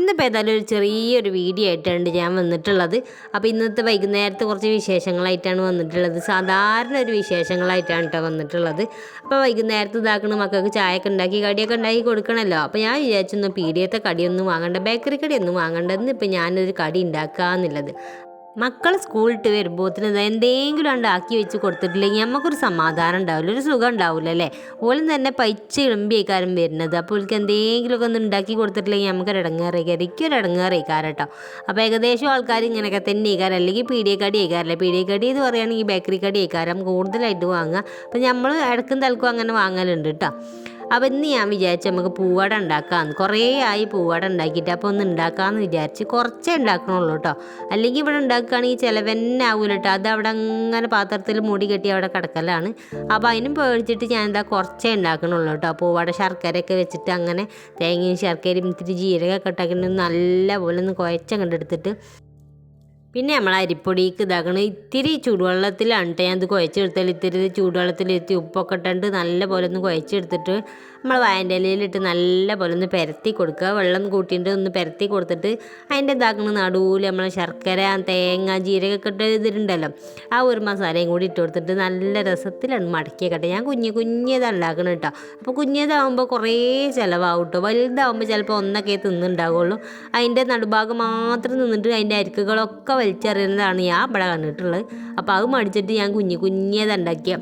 ഇന്നിപ്പോൾ ഏതായാലും ഒരു ചെറിയൊരു വീഡിയോ ആയിട്ടാണ് ഞാൻ വന്നിട്ടുള്ളത്. അപ്പോൾ ഇന്നത്തെ വൈകുന്നേരത്തെ കുറച്ച് വിശേഷങ്ങളായിട്ടാണ് വന്നിട്ടുള്ളത്. സാധാരണ ഒരു വിശേഷങ്ങളായിട്ടാണ് കേട്ടോ വന്നിട്ടുള്ളത്. അപ്പോൾ വൈകുന്നേരത്ത് ഇതാക്കണ മക്കൾക്ക് ചായയൊക്കെ ഉണ്ടാക്കി കടിയൊക്കെ ഉണ്ടാക്കി കൊടുക്കണമല്ലോ അപ്പോൾ ഞാൻ വിചാരിച്ചൊന്ന് പീഡിയത്തെ കടിയൊന്നും വാങ്ങണ്ട ബേക്കറി കടിയൊന്നും വാങ്ങണ്ടെന്ന് ഇപ്പോൾ ഞാനൊരു കടി ഉണ്ടാക്കാന്നുള്ളത്. മക്കൾ സ്കൂൾ ഇട്ട് വരുമ്പോൾ എന്തെങ്കിലും ഉണ്ടാക്കി വെച്ച് കൊടുത്തിട്ടില്ലെങ്കിൽ നമുക്കൊരു സമാധാനം ഉണ്ടാവില്ല ഒരു സുഖം ഉണ്ടാവില്ല അല്ലേ? ഓലും തന്നെ പൈച്ച ഇളമ്പിയേക്കാരും വരുന്നത്. അപ്പോൾ ഓൾക്ക് എന്തെങ്കിലുമൊക്കെ ഒന്ന് ഉണ്ടാക്കി കൊടുത്തിട്ടില്ലെങ്കിൽ നമുക്കൊരു ഇടങ്ങേറേക്കാരം എനിക്കൊരു ഇടങ്ങേറേക്കാരം കേട്ടോ അപ്പോൾ ഏകദേശം ആൾക്കാർ ഇങ്ങനെയൊക്കെ തന്നെ ഏക്കാരം അല്ലെങ്കിൽ പീടിയക്കടി ഏക്കാരല്ലേ കടി എന്ന് പറയുകയാണെങ്കിൽ ബേക്കറി കടി ഏക്കാരം കൂടുതലായിട്ട് വാങ്ങുക. അപ്പോൾ നമ്മൾ ഇടക്കും തലക്കും അങ്ങനെ വാങ്ങലുണ്ട് കേട്ടോ അപ്പം ഇന്ന് ഞാൻ വിചാരിച്ചു നമുക്ക് പൂവട ഉണ്ടാക്കാമെന്ന് കുറേ ആയി പൂവട ഉണ്ടാക്കിയിട്ട് അപ്പോൾ ഒന്ന് ഉണ്ടാക്കാമെന്ന് വിചാരിച്ച് കുറച്ചേ ഉണ്ടാക്കണുള്ളൂ കേട്ടോ അല്ലെങ്കിൽ ഇവിടെ ഉണ്ടാക്കുകയാണെങ്കിൽ ചിലവെന്നെ ആവില്ല കേട്ടോ അത് അവിടെ അങ്ങനെ പാത്രത്തിൽ മൂടി കെട്ടി അവിടെ കിടക്കലാണ്. അപ്പോൾ അതിനും പേടിച്ചിട്ട് ഞാൻ എന്താ കുറച്ചേ ഉണ്ടാക്കണുള്ളൂ കേട്ടോ പൂവട ശർക്കരയൊക്കെ വെച്ചിട്ട് അങ്ങനെ തേങ്ങയും ശർക്കരയും ഇത്തിരി ജീരകമൊക്കെ ഇട്ടാക്കിയിട്ട് നല്ല പോലെ ഒന്ന് കുഴച്ചങ്ങോട്ട് എടുത്തിട്ട് പിന്നെ നമ്മൾ അരിപ്പൊടിക്ക് ഇതാക്കണം. ഇത്തിരി ചൂടുവെള്ളത്തിലാണ് കേട്ടോ ഞാൻ ഇത് കുഴച്ചെടുത്താൽ ഇത്തിരി ചൂടുവെള്ളത്തിൽ എത്തി ഉപ്പൊക്കെ ഇട്ടിട്ട് നല്ല പോലെ ഒന്ന് കുഴച്ചെടുത്തിട്ട് നമ്മൾ വായന്റെ ഇലയിലിട്ട് നല്ല പോലെ ഒന്ന് പരത്തി കൊടുക്കുക. വെള്ളം കൂട്ടിയിട്ട് ഒന്ന് പരത്തി കൊടുത്തിട്ട് അതിന്റെ ഇതാക്കുന്ന നടുവിൽ നമ്മൾ ശർക്കര തേങ്ങ ജീരകമൊക്കെ ഇട്ട് ഇതിലുണ്ടല്ലോ ആ ഒരു മസാലയും കൂടി ഇട്ട് കൊടുത്തിട്ട് നല്ല രസത്തിലാണ് മടക്കിയേക്കട്ടെ. ഞാൻ കുഞ്ഞ് കുഞ്ഞതല്ലാക്കണം കേട്ടോ. അപ്പോൾ കുഞ്ഞേതാകുമ്പോൾ കുറേ ചിലവാകും കേട്ടോ. വലുതാകുമ്പോൾ ചിലപ്പോൾ ഒന്നൊക്കെ തിന്നുണ്ടാകുള്ളൂ അതിന്റെ നടുഭാഗം മാത്രം നിന്നിട്ട് അതിന്റെ അരിക്കുകളൊക്കെ വലിച്ചെറിയുന്നതാണ് ഞാൻ ഇവിടെ കണ്ടിട്ടുള്ളത്. അപ്പോൾ അത് മടിച്ചിട്ട് ഞാൻ കുഞ്ഞു കുഞ്ഞേത് ഉണ്ടാക്കിയ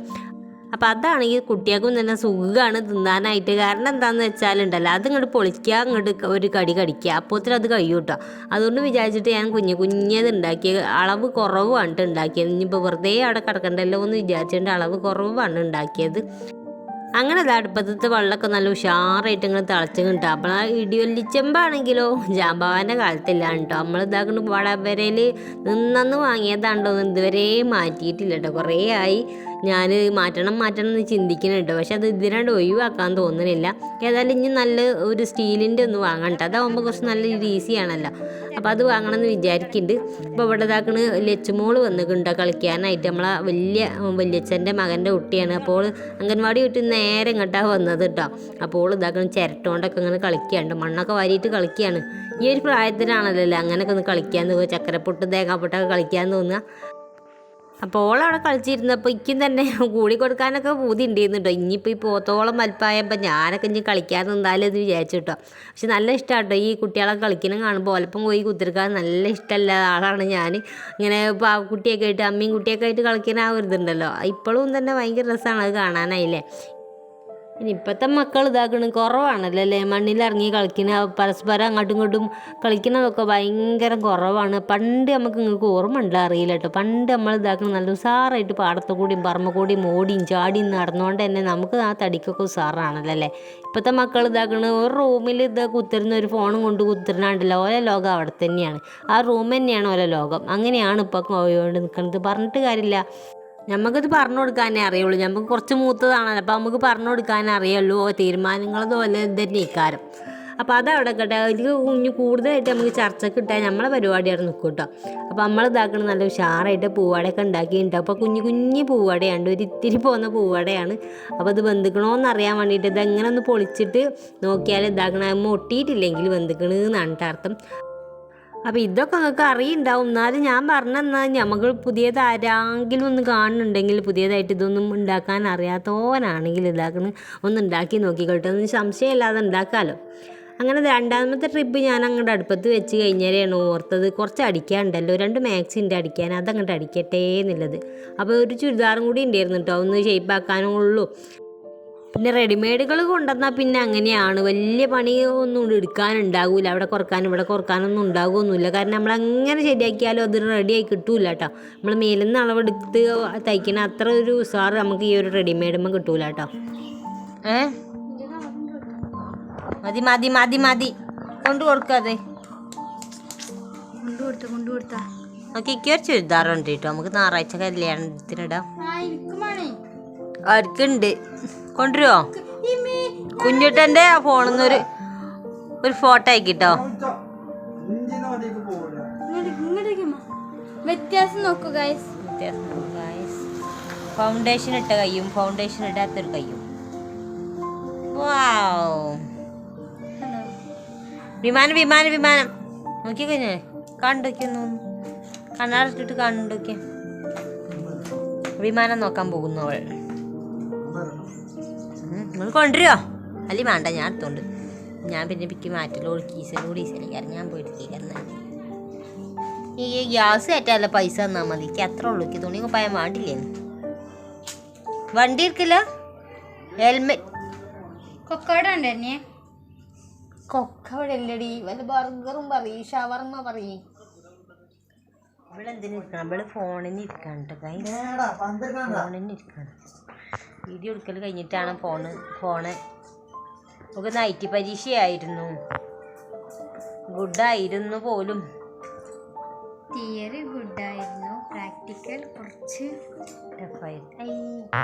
അപ്പോൾ ഈ കുട്ടികൾക്കും തന്നെ സുഖമാണ് തിന്നാനായിട്ട്. കാരണം എന്താണെന്ന് അത് ഇങ്ങോട്ട് പൊളിക്കുക അങ്ങോട്ട് ഒരു കടി കടിക്കുക അപ്പോഴത്തേനും അത് കഴിയും കേട്ടോ അതുകൊണ്ട് വിചാരിച്ചിട്ട് ഞാൻ കുഞ്ഞു കുഞ്ഞത് ഉണ്ടാക്കിയ അളവ് കുറവാണ് ഉണ്ടാക്കിയത് ഇനിയിപ്പോൾ വെറുതെ അവിടെ കിടക്കണ്ടല്ലോ എന്ന് വിചാരിച്ചിട്ട് അളവ് കുറവാണ് ഉണ്ടാക്കിയത് അങ്ങനെ അത് അടുപ്പത്തത്തെ വെള്ളമൊക്കെ നല്ല ഉഷാറായിട്ട് ഇങ്ങനെ തിളച്ച് കിട്ടും. അപ്പോൾ ആ ഇടിയൊല്ലിച്ചെമ്പാണെങ്കിലോ ജാമ്പാവാന്റെ കാലത്തില്ലാണ് കേട്ടോ നമ്മൾ ഇതാക്കുന്ന വടവരയിൽ നിന്നന്ന് വാങ്ങിയതാണ്ടോ ഇതുവരെ മാറ്റിയിട്ടില്ല കേട്ടോ കുറേ ആയി. ഞാൻ മാറ്റണം മാറ്റണം എന്ന് ചിന്തിക്കുന്നുണ്ട് പക്ഷെ അത് ഇതിനാണ്ട് ഒഴിവാക്കാൻ തോന്നുന്നില്ല ഏതായാലും ഇനി നല്ല ഒരു സ്റ്റീലിന്റെ ഒന്ന് വാങ്ങണ്ട അതാവുമ്പോൾ കുറച്ച് നല്ല ഈസി ആണല്ലോ. അപ്പോൾ അത് വാങ്ങണം എന്ന് വിചാരിക്കുന്നുണ്ട് അപ്പോൾ ഇവിടെ ഇതാക്കണ് ലച്ചുമോൾ വന്നിട്ടുണ്ടോ കളിക്കാനായിട്ട്. നമ്മളെ വലിയ വല്യച്ഛന്റെ മകന്റെ കുട്ടിയാണ്. അപ്പോൾ അംഗൻവാടി വിട്ട് നേരെ ഇങ്ങോട്ടാണ് വന്നത് കേട്ടോ. അപ്പോൾ ഇതാക്കണ ചിരട്ടോണ്ടൊക്കെ ഇങ്ങനെ കളിക്കുകയുണ്ട് മണ്ണൊക്കെ വാരിയിട്ട് കളിക്കുകയാണ് ഈ ഒരു പ്രായത്തിലാണല്ലോ അങ്ങനെയൊക്കെ ഒന്ന് കളിക്കാൻ തോന്നുക. ചക്കരപ്പൊട്ട് തേങ്ങാപ്പൊട്ടൊക്കെ കളിക്കാൻ തോന്നുക. അപ്പോൾ ഓളവിടെ കളിച്ചിരുന്നപ്പോൾ ഇക്കും തന്നെ കൂടി കൊടുക്കാനൊക്കെ പൂതി ഉണ്ടായിരുന്നു കേട്ടോ ഇനിയിപ്പോൾ ഈ പോത്തോളം വലുപ്പമായപ്പോൾ ഞാനൊക്കെ ഇനി കളിക്കാൻ നിന്നാലും എന്ന് വിചാരിച്ചു കേട്ടോ പക്ഷെ നല്ല ഇഷ്ടമാണ് കേട്ടോ ഈ കുട്ടികളെ കളിക്കണം കാണുമ്പോൾ ഒലപ്പം പോയി കുത്തിരിക്കാൻ നല്ല ഇഷ്ടമല്ല ആളാണ് ഞാൻ ഇങ്ങനെ കുട്ടിയൊക്കെ ആയിട്ട് അമ്മയും കുട്ടിയൊക്കെ ആയിട്ട് കളിക്കുന്ന ആ ഒരു ഇതുണ്ടല്ലോ. ഇപ്പോഴും തന്നെ ഭയങ്കര രസമാണ് അത് കാണാനായില്ലേ? ഇനി ഇപ്പോഴത്തെ മക്കൾ ഇതാക്കണ കുറവാണല്ലോ അല്ലേ മണ്ണിലിറങ്ങി കളിക്കുന്ന പരസ്പരം അങ്ങോട്ടും ഇങ്ങോട്ടും കളിക്കുന്നതൊക്കെ ഭയങ്കര കുറവാണ്. പണ്ട് നമുക്ക് നിങ്ങൾക്ക് ഓർമ്മ ഉണ്ടോ? അറിയില്ല കേട്ടോ. പണ്ട് നമ്മൾ ഇതാക്കണം നല്ല ഉസാറായിട്ട് പാടത്തു കൂടിയും പറമ്പ് കൂടിയും ഓടിയും ചാടിയും നടന്നുകൊണ്ട് തന്നെ നമുക്ക് ആ തടിക്കൊക്കെ ഉസാറാണല്ലോ അല്ലേ ഇപ്പോഴത്തെ മക്കൾ ഇതാക്കണ ഒരു റൂമിൽ ഇത് കുത്തിരുന്ന ഒരു ഫോണും കൊണ്ട് കുത്തിരുന്നാണ്ടല്ലോ ഓരോ ലോകം അവിടെ തന്നെയാണ്. ആ റൂം തന്നെയാണ് ഓരോ ലോകം. അങ്ങനെയാണ് ഇപ്പോൾ നിൽക്കുന്നത് പറഞ്ഞിട്ട് കാര്യമില്ല. നമുക്കത് പറഞ്ഞു കൊടുക്കാനേ അറിയുള്ളൂ. നമുക്ക് കുറച്ച് മൂത്തതാണല്ലോ. അപ്പോൾ നമുക്ക് പറഞ്ഞു കൊടുക്കാനേ അറിയുള്ളൂ. തീരുമാനങ്ങളത് പോലെ തന്നെ ഇക്കാരം. അപ്പോൾ അതവിടെ കേട്ടോ. ഇതിൽ കുഞ്ഞ് കൂടുതലായിട്ട് നമുക്ക് ചർച്ച കിട്ടാൻ നമ്മളെ പരിപാടിയാണ് നിൽക്കും കേട്ടോ അപ്പോൾ നമ്മൾ ഇതാക്കണം നല്ല ഉഷാറായിട്ട് പൂവാടയൊക്കെ ഉണ്ടാക്കിയിട്ടുണ്ട്. അപ്പോൾ കുഞ്ഞു കുഞ്ഞു പൂവാടയാണ് ഒരു ഇത്തിരി പോകുന്ന പൂവാടയാണ്. അപ്പോൾ അത് ബന്ധുക്കണോന്ന് അറിയാൻ വേണ്ടിയിട്ട് ഇതെങ്ങനെ ഒന്ന് പൊളിച്ചിട്ട് നോക്കിയാൽ ഇതാക്കണം ഒട്ടിയിട്ടില്ലെങ്കിൽ ബന്ധുക്കണെന്നാണ് അർത്ഥം. അപ്പോൾ ഇതൊക്കെ നിങ്ങൾക്ക് അറിയുണ്ടാവും. എന്നാലും ഞാൻ പറഞ്ഞെന്നാൽ നമുക്ക് പുതിയത് ആരെങ്കിലും ഒന്ന് കാണുന്നുണ്ടെങ്കിൽ പുതിയതായിട്ട് ഇതൊന്നും ഉണ്ടാക്കാൻ അറിയാത്തവനാണെങ്കിൽ ഇതാക്കണ. ഒന്ന് ഉണ്ടാക്കി നോക്കിക്കോട്ടെ. ഒന്നും സംശയമില്ലാതെ ഉണ്ടാക്കാമല്ലോ അങ്ങനെ രണ്ടാമത്തെ ട്രിപ്പ് ഞാൻ അങ്ങോട്ട് അടുപ്പത്ത് വെച്ച് കഴിഞ്ഞാലാണ് ഓർത്തത്. കുറച്ച് അടിക്കാനുണ്ടല്ലോ. രണ്ട് മാക്സിന്റെ അടിക്കാൻ. അതങ്ങോട്ട് അടിക്കട്ടെ എന്നുള്ളത്. അപ്പോൾ ഒരു ചുരിദാറും കൂടി ഉണ്ടായിരുന്നു കേട്ടോ ഒന്ന് ഷേപ്പാക്കാനേ ഉള്ളൂ പിന്നെ റെഡിമെയ്ഡുകൾ കൊണ്ടുവന്നാൽ പിന്നെ അങ്ങനെയാണ്. വലിയ പണി ഒന്നും എടുക്കാനുണ്ടാവില്ല അവിടെ കുറക്കാനും ഇവിടെ കുറക്കാനൊന്നും ഉണ്ടാകുമൊന്നുമില്ല കാരണം നമ്മൾ അങ്ങനെ ശരിയാക്കിയാലും അത് റെഡിയായി കിട്ടൂല കേട്ടോ. നമ്മൾ മേലിന്ന് നിന്ന് അളവെടുത്ത് തയ്ക്കണ അത്ര ഒരു ഉസാറ് നമുക്ക് ഈ ഒരു റെഡിമെയ്ഡുമ്പോൾ കിട്ടൂല കേട്ടോ. ഏ? മതി മതി മതി മതി. കൊണ്ടു കൊടുക്കാതെ നമുക്ക് ഇക്കൊരു ചുരിദാറുണ്ട് കേട്ടോ. നമുക്ക് ഞായറാഴ്ച കല്യാണത്തിനിടാം. ആർക്കുണ്ട്. കൊണ്ടുവരുമോ ആ ഫോണിൽ നിന്ന് ഒരു ഒരു ഫോട്ടോ ആക്കിട്ടോ വ്യത്യാസം നോക്കൂ ഗൈസ് ഫൗണ്ടേഷൻ ഇട്ട കയ്യും ഫൗണ്ടേഷൻ ഇടാത്തൊരു കയ്യും. വിമാനം വിമാനം വിമാനം. നോക്കി കഴിഞ്ഞേ കണ്ടോക്കിയൊന്നു. കണ്ണാടിട്ടിട്ട് കണ്ടൊക്കെ വിമാനം നോക്കാൻ പോകുന്നു അവൾ. നിങ്ങൾ കൊണ്ടുവരുമോ അല്ലേ വേണ്ട ഞാൻ എടുത്തോണ്ട് ഞാൻ പിന്നെ പിക്ക് മാറ്റലോ കീസലോട് ഈസലിക്കാരൻ ഞാൻ പോയിട്ട് കേൾക്കുന്ന ഈ ഗ്യാസ് കയറ്റാല്ല പൈസ തന്നാൽ മതി. എനിക്ക് അത്ര ഉള്ളൂ. എനിക്ക് തുണി പോയാൻ വേണ്ടില്ലേ? വണ്ടി എടുക്കില്ല? ഹെൽമെറ്റ് കൊക്കവിടെ ഉണ്ടെന്നെ കൊക്ക അവിടെ വല്ല ബർഗറും പറയും ഷവർമ്മ പറയും. ഇവിടെ എന്തിനാ ഇരിക്കണം ഇവിടെ ഫോണിന് ഇരിക്കാണ്ട് ഫോണിന് ഇരിക്കണം വീഡിയോ എടുക്കൽ കഴിഞ്ഞിട്ടാണ് ഫോണ് ഫോണ് നമുക്ക് നൈറ്റ് പരീക്ഷയായിരുന്നു. ഗുഡായിരുന്നു പോലും. തിയറി ഗുഡായിരുന്നു. പ്രാക്ടിക്കൽ കുറച്ച്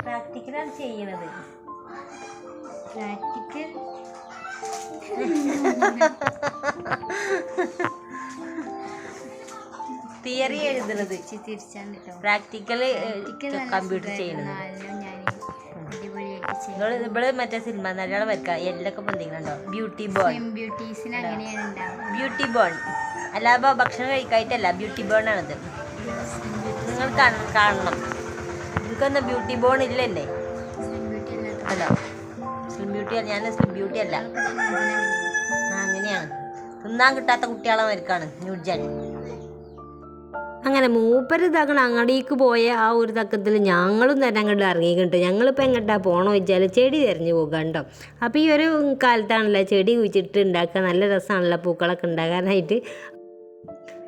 പ്രാക്ടിക്കലാണ് ചെയ്യണത്. പ്രാക്ടിക്കൽ തിയറി എഴുതുന്നത് പ്രാക്ടിക്കൽ കമ്പ്യൂട്ടർ ചെയ്യണത്. നിങ്ങൾ ഇവിടെ മറ്റേ സിനിമ നല്ലവണ്ണം വരക്കാം എല്ലൊക്കെ പൊന്തിക്കണുണ്ടോ? ബ്യൂട്ടി ബോൺ ബ്യൂട്ടീസിന് അങ്ങനെയാണ് ഉണ്ടാവുക ബ്യൂട്ടി ബോൺ അല്ലാതെ ഭക്ഷണം കഴിക്കായിട്ടല്ല ബ്യൂട്ടി ബോൺ ആണത്. നിങ്ങൾ കാണ- കാണണം. എനിക്കൊന്ന് ബ്യൂട്ടി ബോൺ ഇല്ലല്ലേ? അല്ല. സ്ലിം ബ്യൂട്ടി അല്ല. ഞാൻ സ്ലിം ബ്യൂട്ടി അല്ല. അങ്ങനെയാണ്. തിന്നാൻ കിട്ടാത്ത കുട്ടികളെ മരിക്കാണ് ന്യൂജൻ. അങ്ങനെ മൂപ്പര് തകണ അങ്ങടേക്ക് പോയ ആ ഒരു തക്കത്തിൽ ഞങ്ങളും തന്നെ അങ്ങോട്ട് ഇറങ്ങിയിട്ടുണ്ട്. ഞങ്ങളിപ്പോൾ എങ്ങോട്ടാ പോകണോ വെച്ചാൽ ചെടി തിരഞ്ഞു പോകണ്ടോ അപ്പോൾ ഈ ഒരു കാലത്താണല്ലോ ചെടി കുഴിച്ചിട്ട് ഉണ്ടാക്കുക. നല്ല രസമാണല്ലോ പൂക്കളൊക്കെ ഉണ്ടാകാനായിട്ട്.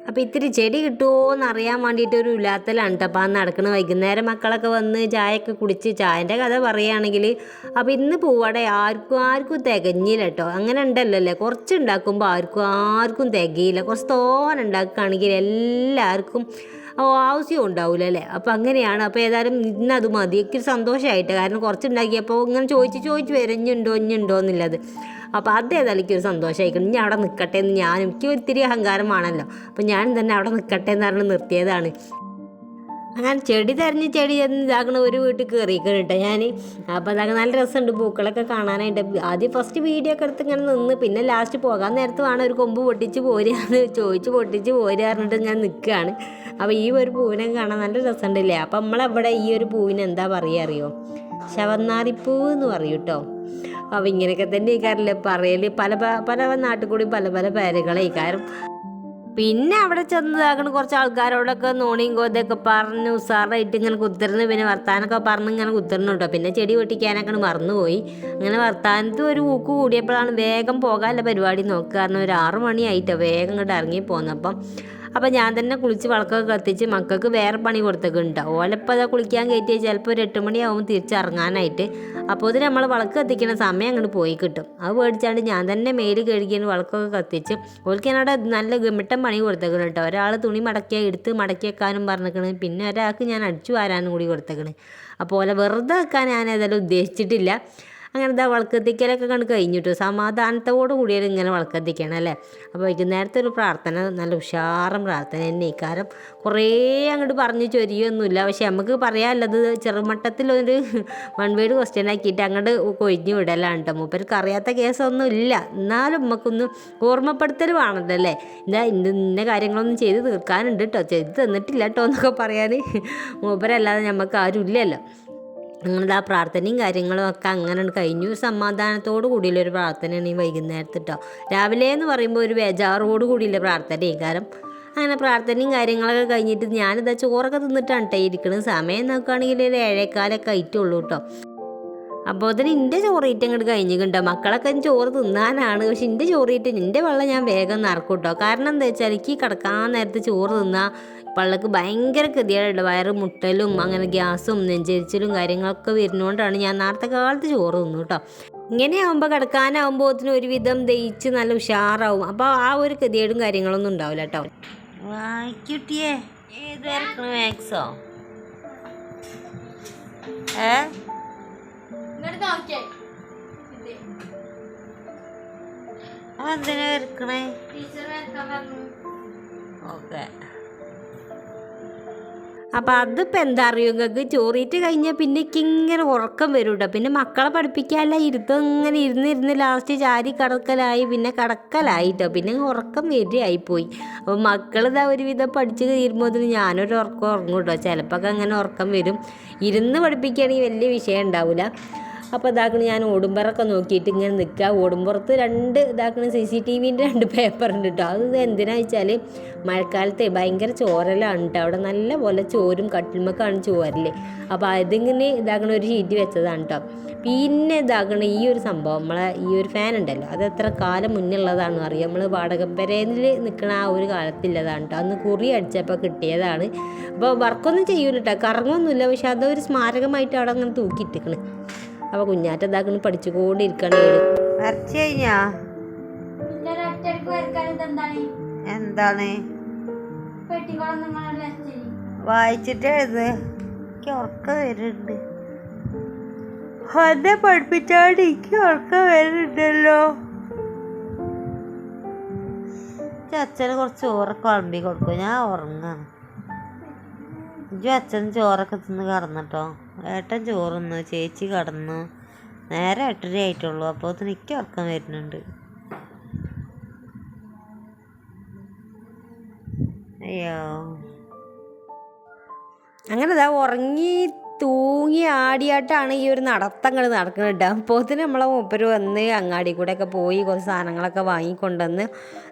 അപ്പോൾ ഇത്തിരി ചെടി കിട്ടുമോ എന്ന് അറിയാൻ വേണ്ടിയിട്ട് ഒരു ഉലാത്തലാണ് കേട്ടോ അപ്പോൾ ആ നടക്കണ. വൈകുന്നേരം മക്കളൊക്കെ വന്ന് ചായയൊക്കെ കുടിച്ച് ചായന്റെ കഥ പറയുകയാണെങ്കിൽ അപ്പോൾ ഇന്ന് പൂവടെ ആർക്കും ആർക്കും തികഞ്ഞില്ല കേട്ടോ അങ്ങനെ ഉണ്ടല്ലോ അല്ലേ കുറച്ച് ഉണ്ടാക്കുമ്പോൾ ആർക്കും ആർക്കും തികയില്ല. കുറച്ച് തോന ഉണ്ടാക്കുകയാണെങ്കിൽ എല്ലാവർക്കും ആവശ്യം ഉണ്ടാവില്ല അല്ലേ അപ്പോൾ അങ്ങനെയാണ്. അപ്പോൾ ഏതായാലും ഇന്ന് അത് മതി. എനിക്ക് സന്തോഷമായിട്ട്. കാരണം കുറച്ച് ഉണ്ടാക്കിയപ്പോൾ ഇങ്ങനെ ചോദിച്ച് ചോദിച്ച് വരഞ്ഞുണ്ടോ ഇഞ്ഞുണ്ടോ എന്നുള്ളത്. അപ്പോൾ അത് ഏതായാലും എനിക്കൊരു സന്തോഷമായിരിക്കും. ഞാൻ അവിടെ നിൽക്കട്ടെ എന്ന് ഞാൻ എനിക്ക് ഒത്തിരി അഹങ്കാരമാണല്ലോ അപ്പോൾ ഞാൻ തന്നെ അവിടെ നിൽക്കട്ടെ എന്ന് പറഞ്ഞ് നിർത്തിയതാണ്. അങ്ങനെ ചെടി തെരഞ്ഞ് ചെടി ഇതാക്കണ ഒരു വീട്ടിൽ കയറിക്കണം കേട്ടോ ഞാൻ അപ്പോൾ അതൊക്കെ നല്ല രസമുണ്ട് പൂക്കളൊക്കെ കാണാനായിട്ട്. ആദ്യം ഫസ്റ്റ് വീഡിയോ ഒക്കെ എടുത്ത് ഇങ്ങനെ നിന്ന് പിന്നെ ലാസ്റ്റ് പോകാൻ നേരത്ത് വേണം ഒരു കൊമ്പ് പൊട്ടിച്ച് പോരുകയെന്ന് ചോദിച്ച് പൊട്ടിച്ച് പോരുക ഞാൻ നിൽക്കുകയാണ്. അപ്പോൾ ഈ ഒരു പൂവിനെ കാണാൻ നല്ല രസമുണ്ടല്ലേ? അപ്പം നമ്മളവിടെ ഈ ഒരു പൂവിന് എന്താ പറയുക അറിയോ? ശവന്നാറിപ്പൂ എന്ന് പറയും കേട്ടോ. അപ്പോൾ ഇങ്ങനെയൊക്കെ തന്നെ ഈ കാര്യം പറയൽ പല പല നാട്ടിൽ കൂടി പല പല പേരുകളെ ഈ കാര്യം. പിന്നെ അവിടെ ചെന്നതാക്കണ കുറച്ച് ആൾക്കാരോടൊക്കെ നോണിയും കോതൊക്കെ പറഞ്ഞു ഉസാറായിട്ട് ഇങ്ങനെ കുത്തിരുന്ന് പിന്നെ വർത്താനൊക്കെ പറഞ്ഞ് ഇങ്ങനെ കുത്തിരുന്നു കേട്ടോ. പിന്നെ ചെടി പൊട്ടിക്കാനൊക്കെ മറന്നുപോയി. അങ്ങനെ വർത്താനത്ത് ഒരു ഊക്ക് കൂടിയപ്പോഴാണ് വേഗം പോകാനുള്ള പരിപാടി നോക്കുക. കാരണം ഒരു ആറു മണിയായിട്ടോ വേഗം ഇങ്ങോട്ട് ഇറങ്ങി പോന്നപ്പം. അപ്പം ഞാൻ തന്നെ കുളിച്ച് വളക്കൊക്കെ കത്തിച്ച് മക്കൾക്ക് വേറെ പണി കൊടുത്തൊക്കെ ഉണ്ടാവും ഓലപ്പോൾ അതാ കുളിക്കാൻ കയറ്റിയാൽ ചിലപ്പോൾ ഒരു എട്ട് മണിയാവും തിരിച്ചിറങ്ങാനായിട്ട്. അപ്പോൾ ഇത് നമ്മൾ വിളക്ക് കത്തിക്കുന്ന സമയം അങ്ങോട്ട് പോയി കിട്ടും. അത് മേടിച്ചാണ്ട് ഞാൻ തന്നെ മേൽ കഴുകിയാണ് വളക്കൊക്കെ കത്തിച്ച് ഓൾക്ക് ഞാനവിടെ നല്ല ഗമിട്ടം പണി കൊടുത്തേക്കണം കേട്ടോ. ഒരാൾ തുണി മടക്കിയാൽ എടുത്ത് മടക്കി വെക്കാനും പറഞ്ഞേക്കണ്. പിന്നെ ഒരാൾക്ക് ഞാൻ അടിച്ചു വാരാനും കൂടി കൊടുത്തേക്കണ്. അപ്പോൾ ഓല വെറുതെ വെക്കാൻ ഞാൻ ഏതായാലും ഉദ്ദേശിച്ചിട്ടില്ല. അങ്ങനെ എന്താ വളക്കത്തിക്കലൊക്കെ കണ്ട് കഴിഞ്ഞിട്ടു. സമാധാനത്തോടു കൂടിയാലും ഇങ്ങനെ വളക്കത്തിക്കണം അല്ലേ? അപ്പോൾ വൈകുന്നേരത്തെ ഒരു പ്രാർത്ഥന നല്ല ഉഷാറും പ്രാർത്ഥന തന്നെ. കാരണം കുറേ അങ്ങോട്ട് പറഞ്ഞ് ചൊരിയൊന്നുമില്ല. പക്ഷേ നമുക്ക് പറയാനുള്ളത് ചെറുമട്ടത്തിലൊരു വൺ വേഡ് ക്വസ്റ്റ്യൻ ആക്കിയിട്ട് അങ്ങോട്ട് കൊഴിഞ്ഞു വിടലാണ് കേട്ടോ മൂപ്പർക്ക് അറിയാത്ത കേസൊന്നും ഇല്ല. എന്നാലും നമുക്കൊന്ന് ഓർമ്മപ്പെടുത്തൽ വേണമല്ലോ അല്ലേ ഇന്ന ഇന്ന കാര്യങ്ങളൊന്നും ചെയ്ത് തീർക്കാനുണ്ട് കേട്ടോ ചെയ്ത് തന്നിട്ടില്ല കേട്ടോ എന്നൊക്കെ പറയാൻ മൂപ്പരല്ലാതെ നമുക്ക് ആരും ഇല്ലല്ലോ അങ്ങനെ ആ പ്രാർത്ഥനയും കാര്യങ്ങളും ഒക്കെ അങ്ങനെ കഴിഞ്ഞു സമാധാനത്തോടു കൂടിയുള്ള ഒരു പ്രാർത്ഥനയാണ് ഈ വൈകുന്നേരത്ത് കേട്ടോ രാവിലെ എന്ന് പറയുമ്പോൾ ഒരു ബേജാറോട് കൂടിയുള്ള പ്രാർത്ഥനയും. കാരണം അങ്ങനെ പ്രാർത്ഥനയും കാര്യങ്ങളൊക്കെ കഴിഞ്ഞിട്ട് ഞാനിതാ ചോറൊക്കെ തിന്നിട്ടാണ് കേട്ടോ ഇരിക്കുന്നത് സമയം നോക്കുകയാണെങ്കിൽ ഒരു ഏഴേക്കാലൊക്കെ ആയിട്ടുള്ളൂ കേട്ടോ അപ്പോൾ അതിന് എന്റെ ചോറീറ്റ് അങ്ങോട്ട് കഴിഞ്ഞിട്ടുണ്ടോ മക്കളൊക്കെ ചോറ് തിന്നാനാണ്. പക്ഷെ എന്റെ ചോറീറ്റ് എന്റെ വെള്ളം ഞാൻ വേഗം നിറക്കും കേട്ടോ കാരണം എന്താ വെച്ചാൽ എനിക്ക് കിടക്കാൻ നേരത്ത് ചോറ് തിന്നാൽ പള്ളക്ക് ഭയങ്കര ഗതികേടുണ്ട് വയറ് മുട്ടലും അങ്ങനെ ഗ്യാസും നെഞ്ചരിച്ചിലും കാര്യങ്ങളൊക്കെ വരുന്നതുകൊണ്ടാണ് ഞാൻ നേരത്തെ കാലത്ത് ചോറ് തിന്നു കേട്ടോ ഇങ്ങനെയാകുമ്പോൾ അതിന് ഒരുവിധം ദയിച്ച് നല്ല ഉഷാറാവും. അപ്പോൾ ആ ഒരു ഗതികേടും കാര്യങ്ങളൊന്നും ഉണ്ടാവില്ല കേട്ടോ വായിക്കുട്ടിയേ ഏതായിരിക്കണം മാക്സോ ഏ? അതെന്തിനാ വരക്കണേ? ഓക്കെ. അപ്പം അതിപ്പോൾ എന്താ അറിയോ? നിങ്ങൾക്ക് ചോറിയിട്ട് കഴിഞ്ഞാൽ പിന്നെ ഇങ്ങനെ ഉറക്കം വരും കേട്ടോ പിന്നെ മക്കളെ പഠിപ്പിക്കാനല്ല ഇരുത്തം ഇങ്ങനെ ഇരുന്ന് ഇരുന്ന് ലാസ്റ്റ് ചാരി കടക്കലായി പിന്നെ കടക്കലായി കേട്ടോ പിന്നെ ഉറക്കം വരികയായിപ്പോയി അപ്പോൾ മക്കൾ ഇതാ ഒരുവിധം പഠിച്ച് തീരുമ്പോൾ ഞാനൊരു ഉറക്കം ഉറങ്ങും കേട്ടോ ചിലപ്പോൾ അങ്ങനെ ഉറക്കം വരും. ഇരുന്ന് പഠിപ്പിക്കുകയാണെങ്കിൽ വലിയ വിഷയം ഉണ്ടാവില്ല അപ്പോൾ ഇതാക്കണ ഞാൻ ഓടുമ്പറൊക്കെ നോക്കിയിട്ട് ഇങ്ങനെ നിൽക്കുക ഓടുമ്പുറത്ത് രണ്ട് ഇതാക്കണ സി സി ടി വിന്റെ രണ്ട് പേപ്പർ ഉണ്ട് കേട്ടോ അത് എന്തിനാ വെച്ചാൽ മഴക്കാലത്ത് ഭയങ്കര ചോരലാണ് കേട്ടോ അവിടെ നല്ല പോലെ ചോരും കട്ടിൽമൊക്കെയാണ് ചോരൽ. അപ്പോൾ അതിങ്ങനെ ഇതാക്കണ ഒരു ഷീറ്റ് വെച്ചതാണ് കേട്ടോ പിന്നെ ഇതാക്കണ ഈ ഒരു സംഭവം നമ്മളെ ഈ ഒരു ഫാൻ ഉണ്ടല്ലോ അത് എത്ര കാലം മുന്നുള്ളതാണെന്ന് അറിയാം? നമ്മൾ വാടകപ്പരയിൽ നിൽക്കണ ആ ഒരു കാലത്തുള്ളതാണ് കേട്ടോ അന്ന് കുറി അടിച്ചപ്പോൾ കിട്ടിയതാണ്. അപ്പോൾ വർക്കൊന്നും ചെയ്യൂല കേട്ടോ കറങ്ങൊന്നുമില്ല. പക്ഷെ അതൊരു സ്മാരകമായിട്ട് അവിടെ അങ്ങനെ തൂക്കിയിട്ടിക്കണ് അപ്പോൾ കുഞ്ഞാറ്റ ഇതാക്കണ് പഠിച്ചുകൊണ്ടിരിക്കണേ വരച്ച് കഴിഞ്ഞാ? എന്താണ്? വായിച്ചിട്ട് എഴുത് എനിക്ക് ഉറക്കം വരുന്നുണ്ട്. എന്നെ പഠിപ്പിച്ചാണ്ട് എനിക്ക് ഉറക്കം വരുന്നുണ്ടല്ലോ. അച്ഛന് കുറച്ച് ഉറക്കം വിളമ്പി കൊടുക്കും. ഞാൻ ഉറങ്ങാണ്. ഇജ്ജും അച്ഛൻ ചോറൊക്കെ തിന്ന് കടന്നിട്ടോ. ഏട്ടൻ ചോറുന്നു ചേച്ചി കടന്നു. നേരെ എട്ടര ആയിട്ടുള്ളൂ. അപ്പോൾ എനിക്ക് ഉറക്കം വരുന്നുണ്ട്. അയ്യോ. അങ്ങനെ ഉറങ്ങി തൂങ്ങി ആടിയായിട്ടാണ് ഈ ഒരു നടത്തങ്ങൾ നടക്കുന്നത് കേട്ടോ. അപ്പോൾ തന്നെ നമ്മളെ മൂപ്പര് വന്ന് അങ്ങാടി കൂടെ ഒക്കെ പോയി കുറച്ച് സാധനങ്ങളൊക്കെ വാങ്ങിക്കൊണ്ടുവന്ന്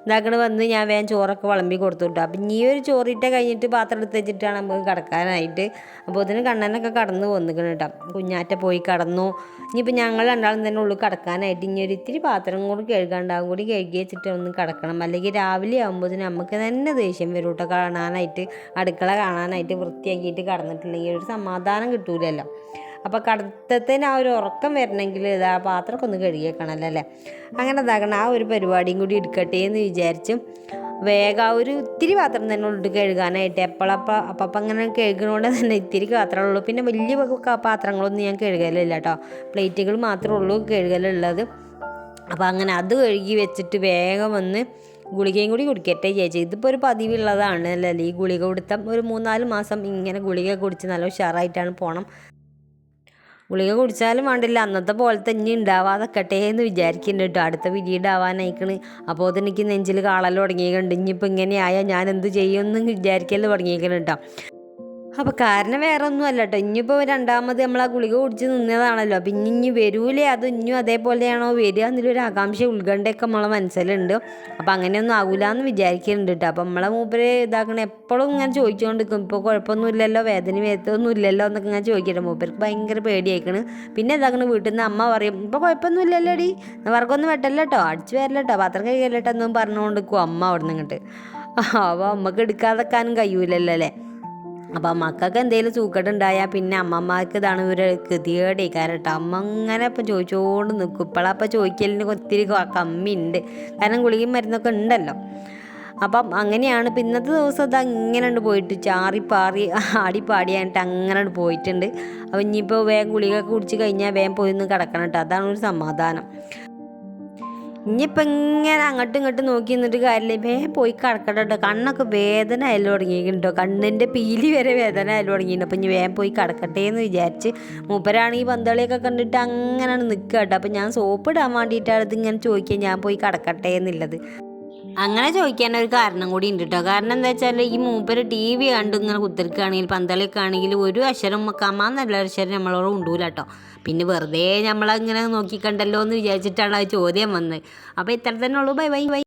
ഇതാക്കണ വന്ന് ഞാൻ വേഗം ചോറൊക്കെ വിളമ്പി കൊടുത്തു കേട്ടോ. അപ്പം ഈ ഒരു ചോറിട്ട കഴിഞ്ഞിട്ട് പാത്രം എടുത്ത് വെച്ചിട്ടാണ് നമുക്ക് കിടക്കാനായിട്ട്. അപ്പോൾ അതിന് കണ്ണനൊക്കെ കടന്നു വന്നിക്കണം കേട്ടോ. കുഞ്ഞാറ്റ പോയി കടന്നു. ഇനിയിപ്പോൾ ഞങ്ങൾ രണ്ടാളും തന്നെ ഉള്ളു കിടക്കാനായിട്ട്. ഇനി ഒരു ഇത്തിരി പാത്രം കൂടി കഴുകാണ്ടാവും കൂടി കഴുകി വെച്ചിട്ട് ഒന്ന് കിടക്കണം. അല്ലെങ്കിൽ രാവിലെ ആകുമ്പോഴത്തേന് നമുക്ക് തന്നെ ദേഷ്യം വരും കേട്ടോ. കാണാനായിട്ട് അടുക്കള കാണാനായിട്ട് വൃത്തിയാക്കിയിട്ട് കടന്നിട്ടില്ലെങ്കിൽ ഒരു സമാധാനം കിട്ടൂലല്ലോ. അപ്പോൾ കടത്തത്തിന് ആ ഒരു ഉറക്കം വരണമെങ്കിൽ ഇതാ പാത്രമൊക്കെ ഒന്ന് കഴുകിയേക്കണമല്ലോ അല്ലേ? അങ്ങനെ ഇതാക്കണം ആ ഒരു പരിപാടിയും കൂടി എടുക്കട്ടെ എന്ന് വിചാരിച്ചും വേഗം ഒരു ഇത്തിരി പാത്രം തന്നെ ഉള്ളു കഴുകാനായിട്ട് എപ്പോഴപ്പോൾ അപ്പം അങ്ങനെ കഴുകണോണ്ട് തന്നെ ഇത്തിരി പാത്രമുള്ളൂ പിന്നെ വലിയ പാത്രങ്ങളൊന്നും ഞാൻ കഴുകലില്ല കേട്ടോ. പ്ലേറ്റുകൾ മാത്രമേ ഉള്ളൂ കഴുകലുള്ളത്. അപ്പോൾ അങ്ങനെ അത് കഴുകി വെച്ചിട്ട് വേഗം വന്ന് ഗുളികയും കൂടി കുടിക്കട്ടെ ചേച്ചി. ഇതിപ്പോൾ ഒരു പതിവുള്ളതാണ് അല്ലേ? ഈ ഗുളിക കൊടുത്താൽ ഒരു മൂന്നാൽ മാസം ഇങ്ങനെ ഗുളിക കുടിച്ച് നല്ല ഉഷാറായിട്ടാണ് പോകണം ഗുളിക കുടിച്ചാലും വേണ്ടില്ല. അന്നത്തെ പോലത്തെ ഇനി ഉണ്ടാവാതെക്കട്ടെ എന്ന് വിചാരിക്കുന്നുണ്ട് കേട്ടോ അടുത്ത പിരീഡാവാനായിക്കണ് അപ്പോൾ അതെനിക്ക് നെഞ്ചിൽ കാളൽ തുടങ്ങിയിട്ടുണ്ട് ഇനിയിപ്പോൾ ഇങ്ങനെയായാൽ ഞാൻ എന്ത് ചെയ്യുമെന്ന് വിചാരിക്കൽ തുടങ്ങിയേക്കണം കേട്ടോ അപ്പോൾ കാരണം വേറെ ഒന്നും അല്ല കേട്ടോ രണ്ടാമത് നമ്മൾ ആ ഗുളിക കുടിച്ച് നിന്നതാണല്ലോ. അപ്പം ഇനി ഇനി വരൂലേ? അത് ഇനിയും അതേപോലെയാണോ വരിക എന്നൊരു ആകാംക്ഷ ഉത്കണ്ഠയൊക്കെ നമ്മളെ മനസ്സിലുണ്ട്. അപ്പം അങ്ങനെയൊന്നും ആകൂല എന്ന് വിചാരിക്കുന്നുണ്ട് കേട്ടോ അപ്പം നമ്മളെ മൂപ്പര് ഇതാക്കണ എപ്പോഴും ഇങ്ങനെ ചോദിച്ചുകൊണ്ടിരിക്കും ഇപ്പോൾ കുഴപ്പമൊന്നും ഇല്ലല്ലോ വേദന വേദനയൊന്നും ഇല്ലല്ലോ എന്നൊക്കെ ഇങ്ങനെ ചോദിക്കട്ടെ. മൂപ്പർക്ക് ഭയങ്കര പേടിയായിക്കണ്. പിന്നെ ഇതാക്കണ വീട്ടിൽ നിന്ന് അമ്മ പറയും ഇപ്പോൾ കുഴപ്പമൊന്നും ഇല്ലല്ലോ ഡി വർക്കൊന്നും വെട്ടല്ലോ കേട്ടോ അടിച്ചു വരല്ലോ കേട്ടോ പാത്രം കഴിയല്ലോ എന്നും പറഞ്ഞുകൊണ്ട് അമ്മ അവിടെ നിന്ന് ഇങ്ങോട്ട്. അപ്പോൾ അമ്മയ്ക്ക് എടുക്കാതെക്കാനും കഴിയൂലല്ലോ അല്ലേ? അപ്പം മക്കൾക്ക് എന്തെങ്കിലും സൂക്കട്ടുണ്ടായാൽ പിന്നെ അമ്മമാർക്ക് ഇതാണ് ഒരു കൃതിയോടെ കാരണം അമ്മ അങ്ങനെ ഇപ്പം ചോദിച്ചുകൊണ്ട് നിൽക്കും ഇപ്പോഴപ്പം ചോദിക്കലിന് ഒത്തിരി കമ്മിയുണ്ട് കാരണം ഗുളികയും മരുന്നൊക്കെ ഉണ്ടല്ലോ അപ്പം അങ്ങനെയാണ്. ഇപ്പം ഇന്നത്തെ ദിവസം അത് അങ്ങനെ ഉണ്ട് പോയിട്ട് ചാറി പാറി ആടി പാടിയായിട്ട് അങ്ങനെ പോയിട്ടുണ്ട്. അപ്പം ഇനിയിപ്പോൾ വേഗം ഗുളിക കുടിച്ച് കഴിഞ്ഞാൽ വേഗം പോയി ഒന്ന് കിടക്കണം കേട്ടോ അതാണ് ഒരു സമാധാനം. ഇനിയിപ്പോൾ ഇങ്ങനെ അങ്ങോട്ടും ഇങ്ങോട്ടും നോക്കി നിന്നിട്ട് കാര്യമില്ല. വേ പോയി കിടക്കട്ടെ കേട്ടോ കണ്ണൊക്കെ വേദന ആയാലും തുടങ്ങിയിട്ടുണ്ടോ കണ്ണിന്റെ പീലി വരെ വേദന ആയാലും തുടങ്ങിയിട്ടുണ്ട്. അപ്പം ഇനി വേഗം പോയി കിടക്കട്ടെ എന്ന് വിചാരിച്ച് മൂപ്പരാണ് ഈ പന്തളിയൊക്കെ കണ്ടിട്ട് അങ്ങനെയാണ് നിൽക്കുക കേട്ടോ അപ്പം ഞാൻ സോപ്പ് ഇടാൻ വേണ്ടിയിട്ടാണ് ഇതിങ്ങനെ ചോദിക്കുക. ഞാൻ പോയി കിടക്കട്ടെ എന്നുള്ളത്. അങ്ങനെ ചോദിക്കാൻ ഒരു കാരണം കൂടി ഉണ്ട് കേട്ടോ കാരണം എന്താ വെച്ചാൽ ഈ മൂപ്പര് ടി വി കണ്ട് ഇങ്ങനെ കുത്തിരിക്കുകയാണെങ്കിൽ പന്തളിയൊക്കെ ആണെങ്കിൽ ഒരു അക്ഷരം കമാന്നല്ല അക്ഷരം നമ്മളോട് ഉണ്ടൂല കേട്ടോ പിന്നെ വെറുതെ നമ്മളങ്ങനെ നോക്കിക്കണ്ടല്ലോ എന്ന് വിചാരിച്ചിട്ടാണ് ആ ചോദ്യം വന്നത്. അപ്പോൾ ഇത്ര തന്നെ ഉള്ളൂ. Bye bye bye.